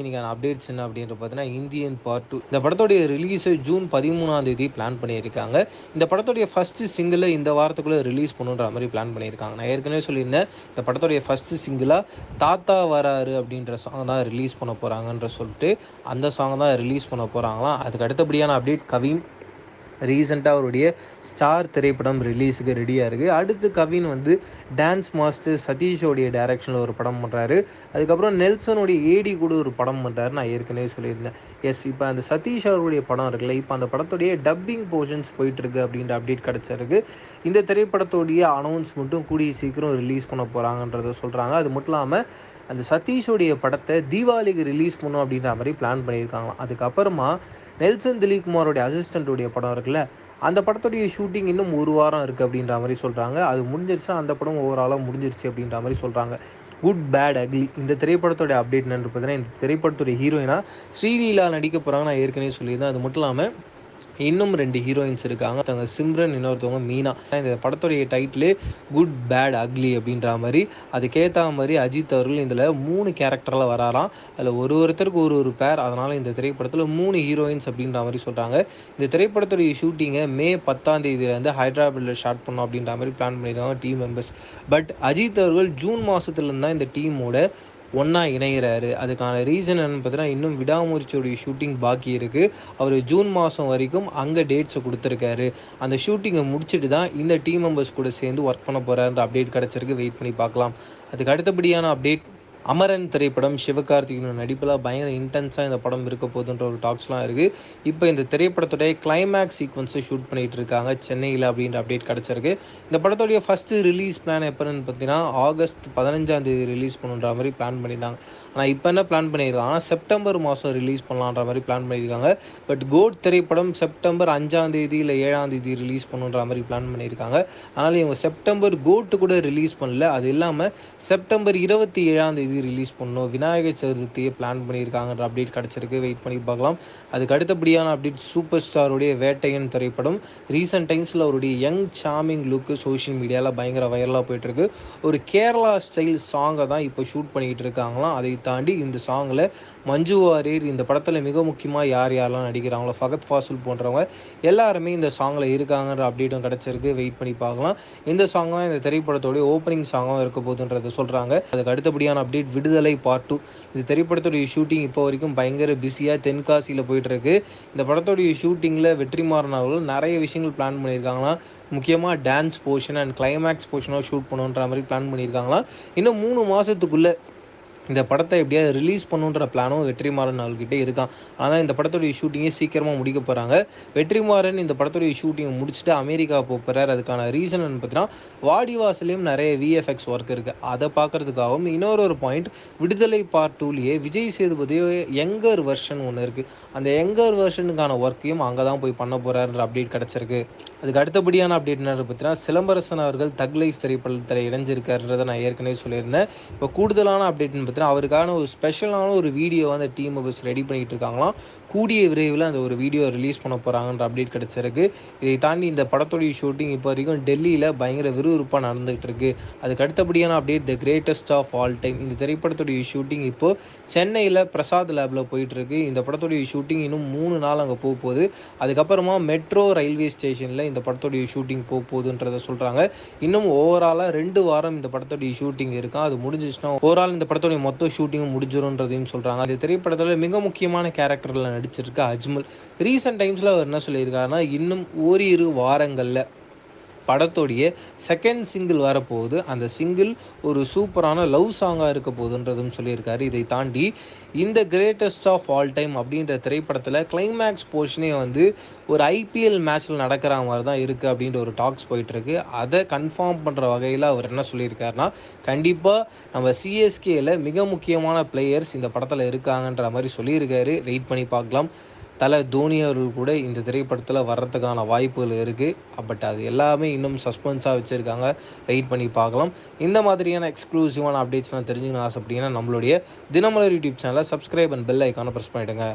இன்னைக்கான அப்டேட்ஸ் என்ன அப்படின்ற பார்த்தீங்கன்னா இந்தியன் பார்ட் டூ இந்த படத்துடைய ரிலீஸை ஜூன் பதிமூணாம் தேதி பிளான் பண்ணியிருக்காங்க. இந்த படத்துடைய ஃபர்ஸ்ட் சிங்கிளை இந்த வாரத்துக்குள்ளே ரிலீஸ் பண்ணுன்ற மாதிரி பிளான் பண்ணியிருக்காங்க. நான் ஏற்கனவே சொல்லியிருந்தேன் இந்த படத்துடைய ஃபர்ஸ்ட் சிங்கிளாக தாத்தா வராரு அப்படின்ற சாங் தான் ரிலீஸ் பண்ண போகிறாங்கன்ற சொல்லிட்டு அந்த சாங் தான் ரிலீஸ் பண்ண போகிறாங்களாம் அதுக்கு அடுத்தபடியான அப்டேட் கவின் ரீசெண்டாக அவருடைய ஸ்டார் திரைப்படம் ரிலீஸுக்கு ரெடியாக இருக்குது அடுத்து கவின் வந்து டான்ஸ் மாஸ்டர் சதீஷோடைய டைரக்ஷனில் ஒரு படம் பண்ணுறாரு அதுக்கப்புறம் நெல்சனுடைய ஏடி கூட ஒரு படம் பண்ணுறாரு நான் ஏற்கனவே சொல்லியிருந்தேன். எஸ் இப்போ அந்த சதீஷ் அவருடைய படம் இருக்குல்ல இப்போ அந்த படத்துடைய டப்பிங் போர்ஷன்ஸ் போயிட்டுருக்கு அப்படின்ற அப்டேட் கிடச்சிருக்கு. இந்த திரைப்படத்துடைய அனௌன்ஸ்மெண்ட்டும் கூடிய சீக்கிரம் ரிலீஸ் பண்ண போகிறாங்கன்றத சொல்கிறாங்க அது மட்டும் இல்லாமல் அந்த சதீஷோடைய படத்தை தீபாவளிக்கு ரிலீஸ் பண்ணும் அப்படின்ற மாதிரி பிளான் பண்ணியிருக்காங்களாம். அதுக்கப்புறமா நெல்சன் திலீப் குமாரோடைய அசிஸ்டண்ட்டுடைய படம் இருக்குல்ல அந்த படத்துடைய ஷூட்டிங் இன்னும் ஒரு வாரம் இருக்குது அப்படின்ற மாதிரி சொல்கிறாங்க அது முடிஞ்சிருச்சுன்னா அந்த படம் ஓவராலாக முடிஞ்சிருச்சு அப்படின்ற மாதிரி சொல்கிறாங்க குட் பேட் அக்லி இந்த திரைப்படத்தோட அப்டேட் என்னன்னு பார்த்தீங்கன்னா இந்த திரைப்படத்துடைய ஹீரோயினா ஸ்ரீலீலா நடிக்க போகிறாங்க நான் ஏற்கனவே சொல்லியிருந்தேன். அது மட்டும் இல்லாமல் இன்னும் ரெண்டு ஹீரோயின்ஸ் இருக்காங்க. ஒருத்தவங்க சிம்ரன் இன்னொருத்தவங்க மீனா. இந்த படத்துடைய டைட்டிலு குட் பேட் அக்லி அப்படின்ற மாதிரி. அதுக்கேற்ற மாதிரி அஜித் அவர்கள் இதில் மூணு கேரக்டரில் வராராம். அதில் ஒரு ஒருத்தருக்கு ஒரு ஒரு பேர் அதனால் இந்த திரைப்படத்தில் மூணு ஹீரோயின்ஸ் அப்படின்ற மாதிரி சொல்கிறாங்க இந்த திரைப்படத்துடைய ஷூட்டிங்கை மே பத்தாம் தேதியிலேருந்து ஹைதராபாத்தில் ஸ்டார்ட் பண்ணோம் அப்படின்ற மாதிரி பிளான் பண்ணியிருக்காங்க டீம் மெம்பர்ஸ் பட் அஜித் அவர்கள் ஜூன் மாதத்துலேருந்து தான் இந்த டீமோட ஒன்றா இணைகிறாரு அதுக்கான ரீசன் என்னன்னு பார்த்தீங்கன்னா இன்னும் விடாமுயற்சியோடைய ஷூட்டிங் பாக்கி இருக்குது அவர் ஜூன் மாதம் வரைக்கும் அங்கே டேட்ஸை கொடுத்துருக்காரு. அந்த ஷூட்டிங்கை முடிச்சுட்டு தான் இந்த டீம் மெம்பர்ஸ் கூட சேர்ந்து ஒர்க் பண்ண போகிறாருன்ற அப்டேட் கிடச்சிருக்கு. வெயிட் பண்ணி பார்க்கலாம். அதுக்கு அடுத்தபடியான அப்டேட் அமரன் திரைப்படம் சிவகார்த்திகனோட நடிப்பில் பயங்கர இன்டென்ஸாக இந்த படம் இருக்க போகுதுன்ற ஒரு டாக்ஸ்லாம் இருக்குது இப்போ இந்த திரைப்படத்துடைய கிளைமேக்ஸ் சீக்வன்ஸை ஷூட் பண்ணிகிட்டு இருக்காங்க. சென்னையில் அப்படின்ற அப்டேட் கிடச்சிருக்கு. இந்த படத்துடைய ஃபஸ்ட்டு ரிலீஸ் பிளான் எப்போன்னு பார்த்தீங்கன்னா ஆகஸ்ட் பதினஞ்சாம் தேதி ரிலீஸ் பண்ணுன்ற மாதிரி பிளான் பண்ணியிருந்தாங்க. ஆனால் இப்போ என்ன பிளான் பண்ணியிருக்காங்க? செப்டம்பர் மாதம் ரிலீஸ் பண்ணலான்ற மாதிரி பிளான் பண்ணியிருக்காங்க. பட் கோட் திரைப்படம் செப்டம்பர் அஞ்சாம் தேதி இல்லை ஏழாம் தேதி ரிலீஸ் பண்ணுன்ற மாதிரி பிளான் பண்ணியிருக்காங்க. அதனால் இவங்க செப்டம்பர் கோட்டு கூட ரிலீஸ் பண்ணல. அது இல்லாமல் செப்டம்பர் இருபத்தி ஏழாம் தேதி ரிலீஸ் பண்ணணும். விநாயகர் சதுர்த்தியை பிளான் பண்ணியிருக்காங்கன்ற அப்டேட் கிடச்சிருக்கு. வெயிட் பண்ணி பார்க்கலாம். அதுக்கு அடுத்தபடியான அப்டேட் சூப்பர் ஸ்டாருடைய வேட்டையன் திரைப்படம். ரீசெண்ட் டைம்ஸில் அவருடைய யங் சாமிங் லுக்கு சோஷியல் மீடியாவில் பயங்கர வைரலாக போயிட்டுருக்கு. ஒரு கேரளா ஸ்டைல் சாங்கை தான் இப்போ ஷூட் பண்ணிக்கிட்டு இருக்காங்களாம். அதை தாண்டி இந்த சாங்கில் மஞ்சு வாரியர் இந்த படத்தில் மிக முக்கியமாக யார் யாரெல்லாம் நடிக்கிறாங்களோ ஃபகத் ஃபாசுல் போன்றவங்க எல்லாருமே இந்த சாங்கில் இருக்காங்கன்ற அப்டேட்டும் கிடச்சிருக்கு. வெயிட் பண்ணி பார்க்கலாம். இந்த சாங் தான் இந்த திரைப்படத்தோடைய ஓப்பனிங் சாங்காக இருக்க போதுன்றதை சொல்கிறாங்க அதுக்கு அடுத்தபடியான அப்டேட் விடுதலை பார்ட் டூ இந்த திரைப்படத்துடைய ஷூட்டிங் இப்போ வரைக்கும் பயங்கர பிஸியாக தென்காசியில் போயிட்டுருக்கு. இந்த படத்தோடைய ஷூட்டிங்கில் வெற்றிமாறன் அவர்கள் நிறைய விஷயங்கள் பிளான் பண்ணியிருக்காங்களாம். முக்கியமாக டான்ஸ் போர்ஷன் அண்ட் கிளைமேக்ஸ் போர்ஷனாக ஷூட் பண்ணுன்ற மாதிரி பிளான் பண்ணியிருக்காங்களாம். இன்னும் மூணு மாதத்துக்குள்ளே இந்த படத்தை எப்படியாவது ரிலீஸ் பண்ணுன்ற பிளானும் வெற்றிமாறன் அவர்கிட்ட இருக்கான். ஆனால் இந்த படத்துடைய ஷூட்டிங்கே சீக்கிரமாக முடிக்க போகிறாங்க வெற்றிமாறன் இந்த படத்துடைய ஷூட்டிங்கை முடிச்சுட்டு அமெரிக்கா போகிறார் அதுக்கான ரீசன் பார்த்தீங்கன்னா வாடிவாசலையும் நிறைய விஎஃப்எக்ஸ் ஒர்க் இருக்குது அதை பார்க்குறதுக்காகவும் இன்னொரு ஒரு பாயிண்ட் விடுதலை பார்ட் டூலேயே விஜய் சேதுபதி யங்கர் வெர்ஷன் ஒன்று இருக்குது அந்த யங்கர் வெர்ஷனுக்கான ஒர்க்கையும் அங்கே தான் போய் பண்ண போகிறாருன்ற அப்டேட் கிடச்சிருக்கு. அதுக்கு அடுத்தபடியான அப்டேட் என்ன பார்த்தீங்கன்னா சிலம்பரசன் அவர்கள் தக் லைஃப் திரைப்படத்தில் இணைஞ்சிருக்காருன்றதை நான் ஏற்கனவே சொல்லியிருந்தேன். இப்போ கூடுதலான அப்டேட்னு பார்த்தீங்கன்னா அவருக்கான ஒரு ஸ்பெஷலான ஒரு வீடியோ அந்த டீம் மெம்பர்ஸ் ரெடி பண்ணிகிட்டு இருக்காங்களாம். கூடிய விரைவில் அந்த ஒரு வீடியோ ரிலீஸ் பண்ண போகிறாங்கன்ற அப்டேட் கிடச்சிருக்கு. இதை தாண்டி இந்த படத்துடைய ஷூட்டிங் இப்போ வரைக்கும் டெல்லியில் பயங்கர விறுவிறுப்பாக நடந்துகிட்டு இருக்கு. அதுக்கு அடுத்தபடியான update the greatest of all time இந்த திரைப்படத்துடைய ஷூட்டிங் இப்போது சென்னையில் பிரசாத் லேபில் போயிட்டுருக்கு இந்த படத்துடைய ஷூட்டிங் இன்னும் மூணு நாள் அங்கே போக போகுது. அதுக்கப்புறமா மெட்ரோ ரயில்வே ஸ்டேஷனில் இந்த படத்துடைய ஷூட்டிங் போக போகுதுன்றதை சொல்கிறாங்க இன்னும் ஓவராலாக ரெண்டு வாரம் இந்த படத்துடைய ஷூட்டிங் இருக்கும். அது முடிஞ்சிச்சுன்னா ஓவரால் இந்த படத்துடைய மொத்த ஷூட்டிங்கும் முடிஞ்சிடும்ன்றதையும் சொல்கிறாங்க அது திரைப்படத்தில் மிக முக்கியமான கேரக்டரில் நடிச்சிருக்க அஜ்மல். ரீசெண்ட் டைம்ஸில் அவர் என்ன சொல்லியிருக்காருன்னா இன்னும் ஓரிரு வாரங்களில் படத்தோடைய செகண்ட் சிங்கிள் வரப்போகுது. அந்த சிங்கிள் ஒரு சூப்பரான லவ் சாங்காக இருக்க போகுதுன்றதும் சொல்லியிருக்காரு. இதை தாண்டி இந்த கிரேட்டஸ்ட் ஆஃப் ஆல் டைம் அப்படின்ற திரைப்படத்தில் கிளைமேக்ஸ் போர்ஷனே வந்து ஒரு ஐபிஎல் மேட்ச்சில் நடக்கிற மாதிரி தான் இருக்குது அப்படின்ற ஒரு டாக்ஸ் போயிட்டுருக்கு. அதை கன்ஃபார்ம் பண்ணுற வகையில் அவர் என்ன சொல்லியிருக்காருன்னா கண்டிப்பாக நம்ம சிஎஸ்கேயில் மிக முக்கியமான பிளேயர்ஸ் இந்த படத்தில் இருக்காங்கன்ற மாதிரி சொல்லியிருக்காரு. வெயிட் பண்ணி பார்க்கலாம். தலை தோனி அவர்கள் கூட இந்த திரைப்படத்தில் வர்றதுக்கான வாய்ப்புகள் இருக்குது பட் அது எல்லாமே இன்னும் சஸ்பென்ஸாக வச்சுருக்காங்க. வெயிட் பண்ணி பார்க்கலாம். இந்த மாதிரியான எக்ஸ்க்ளூசிவான அப்டேட்ஸ்லாம் தெரிஞ்சுக்கணும் ஆசைப்பட்டீங்கன்னா நம்மளுடைய தினமலர் யூடியூப் சேனலை சப்ஸ்கிரைப் அண்ட் பெல் ஐக்கானை ப்ரெஸ் பண்ணிவிடுங்க